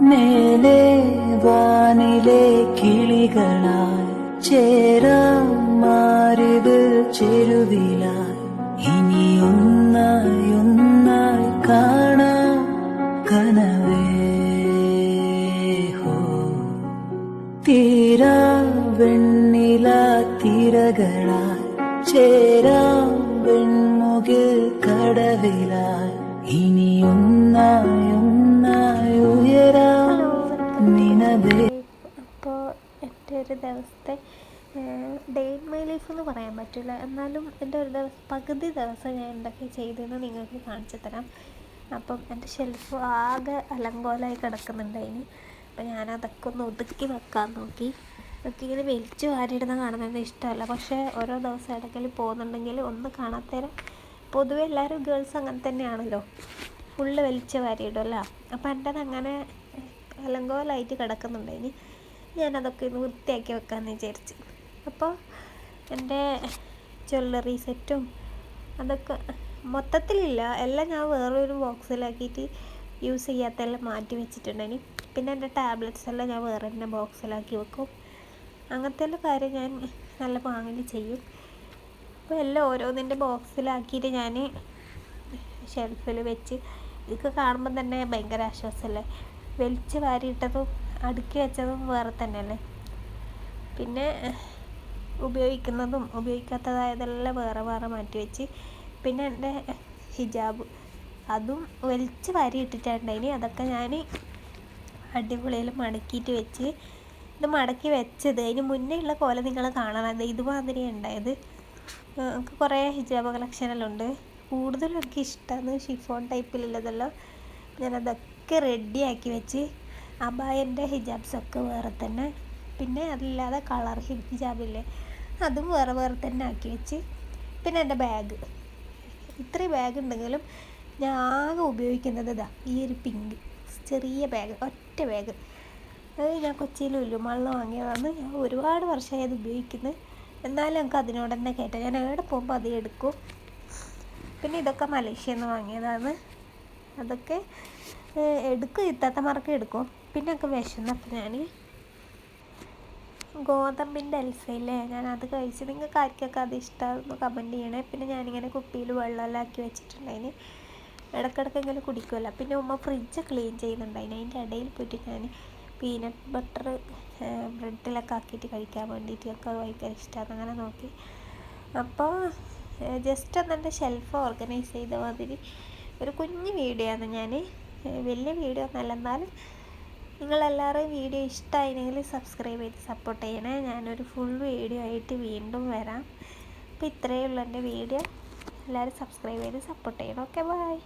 മേലെ വാനിലെ കിളികളായി ചേരാം മാറിത് ചെരുവിലായി ഇനി ഒന്നായി കാണാം കനവേ ഹോ. തീരാ വെണ്ണില തിരകളായി ചേരാം വെൺമുകിൽ കടവിലായി ഇനി ഒരു ദിവസത്തെ ഡേ ഇൻ മൈ ലൈഫ് എന്ന് പറയാൻ പറ്റില്ല. എന്നാലും എന്റെ ഒരു ദിവസം പകുതി ദിവസം ഞാൻ എന്തൊക്കെ ചെയ്തതെന്ന് നിങ്ങൾക്ക് കാണിച്ചു തരാം. അപ്പം എന്റെ ഷെൽഫ് ആകെ അലങ്കോലമായി കിടക്കുന്നുണ്ടായിന് അപ്പം ഞാനതൊക്കെ ഒന്ന് ഒതുക്കി വെക്കാൻ നോക്കി. എനിക്ക് ഇങ്ങനെ വലിച്ചു വാരിയിടുന്ന കാണുന്നത് ഇഷ്ടമല്ല. പക്ഷേ ഓരോ ദിവസം ഇടയ്ക്കൽ പോകുന്നുണ്ടെങ്കിൽ ഒന്ന് കാണാത്തരം. പൊതുവെ എല്ലാവരും ഗേൾസ് അങ്ങനെ തന്നെയാണല്ലോ. ഫുള്ള് വലിച്ചു വാരിയിടുമല്ലോ അപ്പം എന്റെത് അങ്ങനെ അലങ്കോലമായിട്ട് കിടക്കുന്നുണ്ടായിന് ഞാനതൊക്കെ ഒന്ന് വൃത്തിയാക്കി വെക്കാമെന്ന് വിചാരിച്ച്. അപ്പോൾ എന്റെ ജ്വല്ലറി സെറ്റും അതൊക്കെ മൊത്തത്തിലില്ല. എല്ലാം ഞാൻ വേറൊരു ബോക്സിലാക്കിയിട്ട് യൂസ് ചെയ്യാത്തെല്ലാം മാറ്റി വെച്ചിട്ടുണ്ടായിന് പിന്നെ എന്റെ ടാബ്ലറ്റ്സ് എല്ലാം ഞാൻ വേറെ തന്നെ ബോക്സിലാക്കി വെക്കും. അങ്ങനത്തെ എല്ലാ കാര്യം ഞാൻ നല്ല പാങ്ങിൽ ചെയ്യും. അപ്പോൾ എല്ലാം ഓരോന്നിന്റെ ബോക്സിലാക്കിയിട്ട് ഞാൻ ഷെൽഫിൽ വെച്ച് ഇതൊക്കെ കാണുമ്പോൾ തന്നെ ഭയങ്കര ആശ്വാസമല്ലേ? വലിച്ച് വാരിയിട്ടതും അടുക്കി വെച്ചതും വേറെ തന്നെയല്ലേ? പിന്നെ ഉപയോഗിക്കുന്നതും ഉപയോഗിക്കാത്തതായതെല്ലാം വേറെ വേറെ മാറ്റി വെച്ച്. പിന്നെ എന്റെ ഹിജാബ്. അതും വലിച്ച് വാരി ഇട്ടിട്ടുണ്ടായിന് അതൊക്കെ ഞാൻ അടിപൊളിയിൽ മടക്കിയിട്ട് വെച്ച് ഇത് മടക്കി വെച്ചത്. അതിന് മുന്നേ ഉള്ള പോലെ നിങ്ങൾ കാണണം. അത് ഇതുമാതിരി ഉണ്ടായത്. എനിക്ക് കുറേ ഹിജാബ് കളക്ഷനെല്ലാം ഉണ്ട്. കൂടുതലും എനിക്ക് ഇഷ്ടമാണ് ഷിഫോൺ ടൈപ്പിലുള്ളതെല്ലാം. ഞാനതൊക്കെ റെഡിയാക്കി വെച്ച് അബായന്റെ ഹിജാബ്സൊക്കെ വേറെ തന്നെ. പിന്നെ അതില്ലാതെ കളർ ഹിജാബില്ലേ? അതും വേറെ വേറെ തന്നെ ആക്കി വെച്ച്. പിന്നെ എന്റെ ബാഗ് ഇത്രയും ബാഗ് ഉണ്ടെങ്കിലും ഞാൻ ആകെ ഉപയോഗിക്കുന്നത് ഇതാ ഈ ഒരു പിങ്ക് ചെറിയ ബാഗ് ഒറ്റ ബാഗ് അത് ഞാൻ കൊച്ചിയിൽ ഉല്ലുമാളിൽ വാങ്ങിയതാണ് ഞാൻ ഒരുപാട് വർഷമായി അത് ഉപയോഗിക്കുന്നത് എന്നാലും എനിക്ക് അതിനോട് തന്നെ കയറ്റാം ഞാൻ എവിടെ പോകുമ്പോൾ അത് എടുക്കും. പിന്നെ ഇതൊക്കെ മലേഷ്യയിൽ നിന്ന് വാങ്ങിയതാണ്. അതൊക്കെ എടുക്കും ഇത്താത്തമാർക്ക് എടുക്കും. പിന്നെ ഒക്കെ വിശന്നപ്പോൾ ഞാൻ ഗോതമ്പിന്റെ അൽസയില്ലേ ഞാൻ അത് കഴിച്ച് നിങ്ങൾക്ക് ആർക്കൊക്കെ അത് ഇഷ്ടമാണെന്ന് കമന്റ് ചെയ്യണേ. പിന്നെ ഞാനിങ്ങനെ കുപ്പിയിൽ വെള്ളമെല്ലാം ആക്കി വെച്ചിട്ടുണ്ടായിന് ഇങ്ങനെ കുടിക്കുമല്ലോ പിന്നെ ഉമ്മ ഫ്രിഡ്ജ് ക്ലീൻ ചെയ്യുന്നുണ്ടായിന്. അതിന്റെ ഇടയിൽ പോയിട്ട് ഞാൻ പീനട്ട് ബട്ടർ ബ്രെഡിലൊക്കെ ആക്കിയിട്ട് കഴിക്കാൻ വേണ്ടിയിട്ട് ഒക്കെ ഭയങ്കര ഇഷ്ടമാണ് അങ്ങനെ നോക്കി. അപ്പോൾ ജസ്റ്റ് ഒന്ന് എന്റെ ഷെൽഫ് ഓർഗനൈസ് ചെയ്ത മാതിരി ഒരു കുഞ്ഞു വീഡിയോ ആണ് ഞാൻ വലിയ വീഡിയോ ഒന്നല്ല എന്നാലും നിങ്ങളെല്ലാവരും വീഡിയോ ഇഷ്ടമായിരുന്നെങ്കിൽ സബ്സ്ക്രൈബ് ചെയ്ത് സപ്പോർട്ട് ചെയ്യണേ. ഞാനൊരു ഫുൾ വീഡിയോ ആയിട്ട് വീണ്ടും വരാം. അപ്പോൾ ഇത്രയേ ഉള്ളൂ എന്റെ വീഡിയോ. എല്ലാവരും സബ്സ്ക്രൈബ് ചെയ്ത് സപ്പോർട്ട് ചെയ്യണം. Okay bye